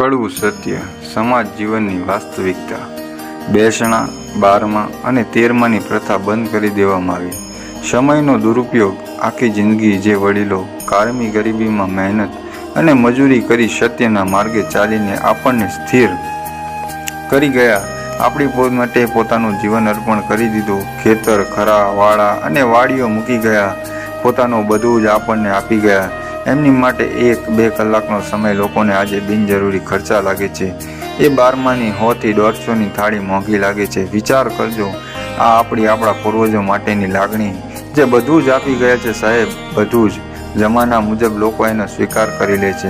કડવું સત્ય, સમાજ જીવનની વાસ્તવિકતા બેસણા બારમા અને તેરમાની પ્રથા બંધ કરી દેવામાં આવી. સમયનો દુરુપયોગ આખી જિંદગી જે વડીલો કારમી ગરીબીમાં મહેનત અને મજૂરી કરી સત્યના માર્ગે ચાલીને આપણને સ્થિર કરી ગયા, આપણી પોત માટે પોતાનું જીવન અર્પણ કરી દીધું, ખેતર, ખરા વાળા અને વાડીઓ મૂકી ગયા, પોતાનું બધું જ આપણને આપી ગયા. એમની માટે એક બે કલાકનો સમય લોકોને આજે બિનજરૂરી ખર્ચા લાગે છે. એ બારમાની હોથી દોઢસોની થાળી મોંઘી લાગે છે. વિચાર કરજો, આ આપણી આપણા પૂર્વજો માટેની લાગણી. જે બધું જ આપી ગયા છે સાહેબ, બધું જ. જમાના મુજબ લોકો એનો સ્વીકાર કરી લે છે.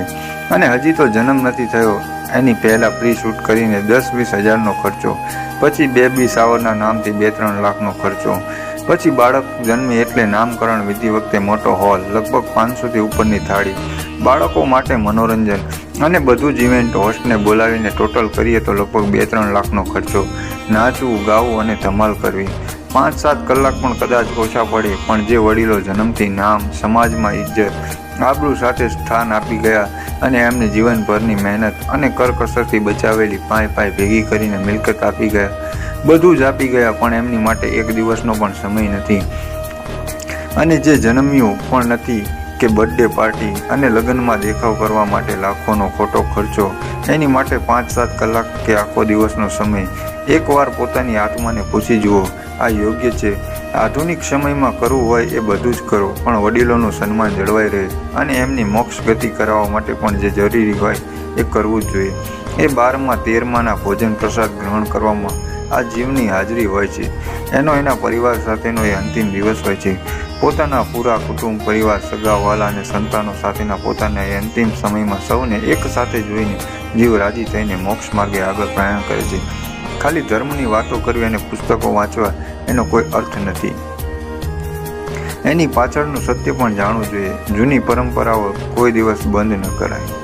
અને હજી તો જન્મ નથી થયો. એની પહેલાં પ્રી શૂટ કરીને દસ વીસ હજારનો ખર્ચો, પછી બેબી સાવરના નામથી બે ત્રણ લાખનો ખર્ચો. પછી બાળક જન્મે એટલે નામકરણ વિધિ વખતે મોટો હોલ, લગભગ પાંચસોથી ઉપરની થાળી, બાળકો માટે મનોરંજન અને બધું જ ઇવેન્ટ હોસ્ટને બોલાવીને ટોટલ કરીએ તો લગભગ બે ત્રણ લાખનો ખર્ચો. નાચવું, ગાવું અને ધમાલ કરવી. પાંચ સાત કલાક પણ કદાચ ઓછા પડે, પણ જે વડીલો જન્મથી નામ, સમાજમાં ઇજ્જત, આબરૂ સાથે સ્થાન આપી ગયા અને એમને જીવનભરની મહેનત અને કરકસરથી બચાવેલી પાય પાય ભેગી કરીને મિલકત આપી ગયા. બધું જ આપી ગયા, પણ એમની માટે એક દિવસનો પણ સમય નથી. અને જે જન્મ્યું પણ નથી કે બર્થડે પાર્ટી અને લગ્નમાં દેખાવ કરવા માટે લાખોનો ખોટો ખર્ચો, એની માટે પાંચ સાત કલાક કે આખો દિવસનો સમય. એકવાર પોતાની આત્માને પૂછી જુઓ, આ યોગ્ય છે? આધુનિક સમયમાં કરવું હોય એ બધું જ કરો, પણ વડીલોનું સન્માન જળવાઈ રહે અને એમની મોક્ષ ગતિ કરાવવા માટે પણ જે જરૂરી હોય એ કરવું જ જોઈએ. એ બારમાં તેરમાના ભોજન પ્રસાદ ગ્રહણ કરવામાં આ જીવની હાજરી હોય છે. એનો એના પરિવાર સાથેનો એ અંતિમ દિવસ હોય છે. પોતાના પૂરા કુટુંબ, પરિવાર, સગા વાલા અને સંતાનો સાથેના પોતાના એ અંતિમ સમયમાં સૌને એક સાથે જોઈને જીવ રાજી થઈને મોક્ષ માર્ગે આગળ પ્રયાણ કરે છે. ખાલી ધર્મની વાતો કરવી અને પુસ્તકો વાંચવા એનો કોઈ અર્થ નથી. એની પાછળનું સત્ય પણ જાણવું જોઈએ. જૂની પરંપરાઓ કોઈ દિવસ બંધ ન કરાય.